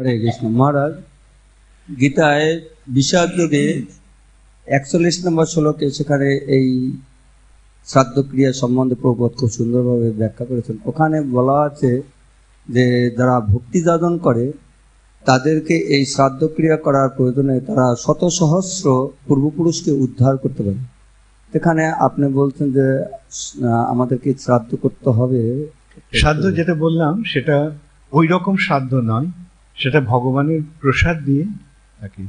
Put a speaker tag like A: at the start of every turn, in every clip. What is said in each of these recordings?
A: হরে কৃষ্ণ। মহারাজ, গীতায় বিষাদ যোগে একচল্লিশ নম্বর শ্লোকে সেখানে এই শ্রাদ্ধ ক্রিয়া সম্বন্ধে প্রবোধ খুব সুন্দরভাবে ব্যাখ্যা করেছেন। ওখানে বলা আছে যে, যারা ভক্তি যাদন করে, তাদেরকে এই শ্রাদ্ধ ক্রিয়া করার প্রয়োজনে তারা শত সহস্র পূর্বপুরুষকে উদ্ধার করতে পারে। এখানে আপনি বলছেন যে, আমাদেরকে শ্রাদ্ধ করতে হবে।
B: শ্রাদ্ধ যেটা বললাম, সেটা ওই রকম শ্রাদ্ধ নয়। সেটা ভগবানের প্রসাদ দিয়ে তাকে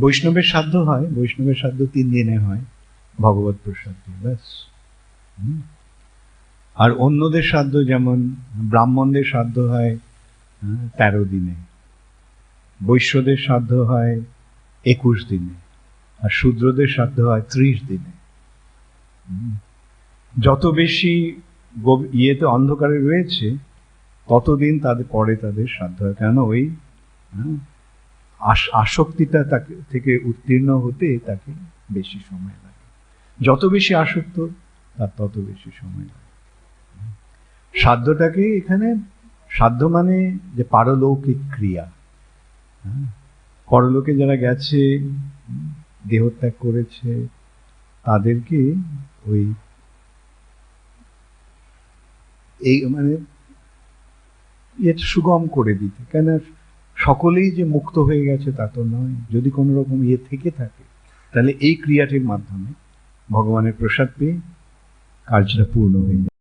B: বৈষ্ণবের সাধ্য হয় বৈষ্ণবের সাধ্য তিন দিনে হয় ভগবত প্রসাদ দিয়ে ব্যাস। আর অন্যদের সাধ্য যেমন ব্রাহ্মণদের সাধ্য হয় হ্যাঁ, তেরো দিনে। বৈশ্যদের সাধ্য হয় একুশ দিনে। আর শূদ্রদের সাধ্য হয় ত্রিশ দিনে। যত বেশি ইয়েতে অন্ধকারে রয়েছে ততদিন তাদের পরে তাদের সাধ্য হয়। কেন ওই আসক্তিটা তাকে থেকে উত্তীর্ণ হতে তাকে বেশি সময় লাগে। যত বেশি আসক্ত, তার তত বেশি সময় লাগে। সাধ্যটাকে এখানে, সাধ্য মানে যে পারলৌকিক ক্রিয়া। পরলোকে যারা গেছে, দেহত্যাগ করেছে, তাদেরকে ওই এই মানে এটা সুগম করে দিতে। কেন সকলেই যে মুক্ত হয়ে গেছে তা তো নয়। যদি কোনো রকম ইয়ে থেকে থাকে, তাহলে এই ক্রিয়াটির মাধ্যমে ভগবানের প্রসাদ পেয়ে কাজটা পূর্ণ হয়ে যায়।